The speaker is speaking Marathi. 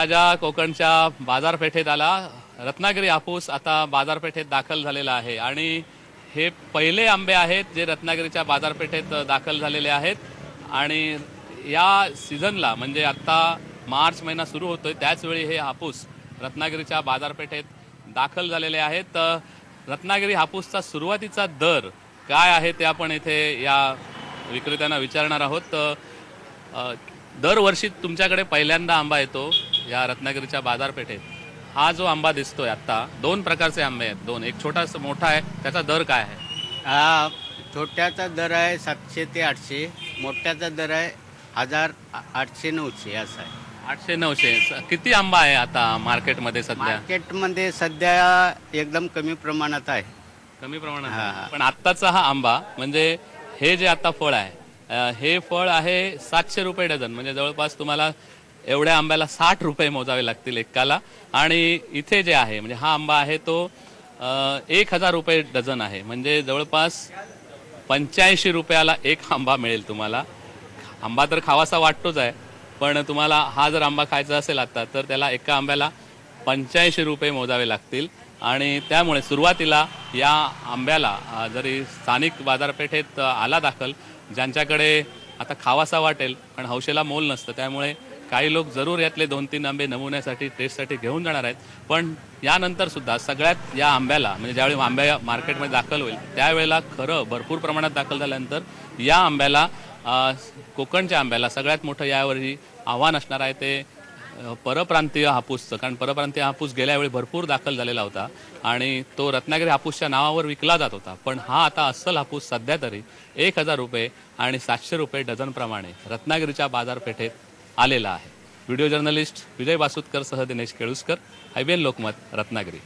राजा कोकणच्या बाजारपेठेत आला. रत्नागिरी हापूस आता बाजारपेठेत दाखल झालेला आहे. आणि हे पहिले आंबे आहेत जे रत्नागिरीच्या बाजारपेठेत दाखल झालेले आहेत. आणि या सीझनला म्हणजे आत्ता मार्च महिना सुरू होतोय त्याचवेळी हे हापूस रत्नागिरीच्या बाजारपेठेत दाखल झालेले आहेत. रत्नागिरी हापूसचा सुरुवातीचा दर काय आहे ते आपण इथे या विक्रेत्यांना विचारणार आहोत. दरवर्षी तुमच्याकडे पहिल्यांदा आंबा येतो. या रत्नागिरीच्या बाजारपेठेत. हा जो आंबा दिसतोय आत्ता दोन प्रकारचे आंबे आहेत दोन. एक छोटासा मोठा आहे त्याचा दर काय आहे? हा छोट्याचा दर आहे सातशे ते आठशे मोठ्याचा दर आहे हजार आठशे नऊशे असा आहे. आठशे नऊशे. किती आंबा आहे आता मार्केटमध्ये सध्या? मार्केटमध्ये सध्या एकदम कमी प्रमाणात आहे. कमी हा, प्रमाणात हा. पण आत्ताचा हा आंबा म्हणजे हे जे आता फळ आहे अ, हे फळ आहे सातशे रुपये डझन. म्हणजे जवळपास तुम्हाला एवढ्या आंब्याला साठ रुपये मोजावे लागतील एकाला. आणि इथे जे आहे म्हणजे हा आंबा आहे तो एक हजार रुपये डझन आहे. म्हणजे जवळपास पंच्याऐंशी रुपयाला एक आंबा मिळेल तुम्हाला. आंबा तर खावासा वाटतोच आहे पण तुम्हाला हा जर आंबा खायचा असेल आता तर त्याला एका आंब्याला पंच्याऐंशी रुपये मोजावे लागतील. आणि त्यामुळे सुरुवातीला या आंब्याला जरी स्थानिक बाजारपेठेत आला दाखल ज्यांच्याकडे आता खावासा वाटेल पण हौशेला मोल नसतं त्यामुळे काही लोक जरूर यातले दोन तीन आंबे नमुन्यासाठी टेस्टसाठी घेऊन जाणार आहेत. पण यानंतर सुद्धा सगळ्यात या आंब्याला म्हणजे ज्यावेळी आंब्या मार्केटमध्ये दाखल होईल त्यावेळेला खरं भरपूर प्रमाणात दाखल झाल्यानंतर या आंब्याला कोकणच्या आंब्याला सगळ्यात मोठं यावरही आव्हान असणार आहे ते परप्रांतीय हापूसचं. कारण परप्रांतीय हापूस गेल्या वेळी भरपूर दाखल झालेला होता आणि तो रत्नागिरी हापूसच्या नावावर विकला जात होता. पण हा आता अस्सल हापूस सध्या तरी एक हजार रुपये आणि सातशे रुपये डझनप्रमाणे रत्नागिरीच्या बाजारपेठेत आलेला आहे. व्हिडिओ जर्नलिस्ट विजय बासुतकर सह Dinesh Keluskar I B N Lokmat Ratnagiri.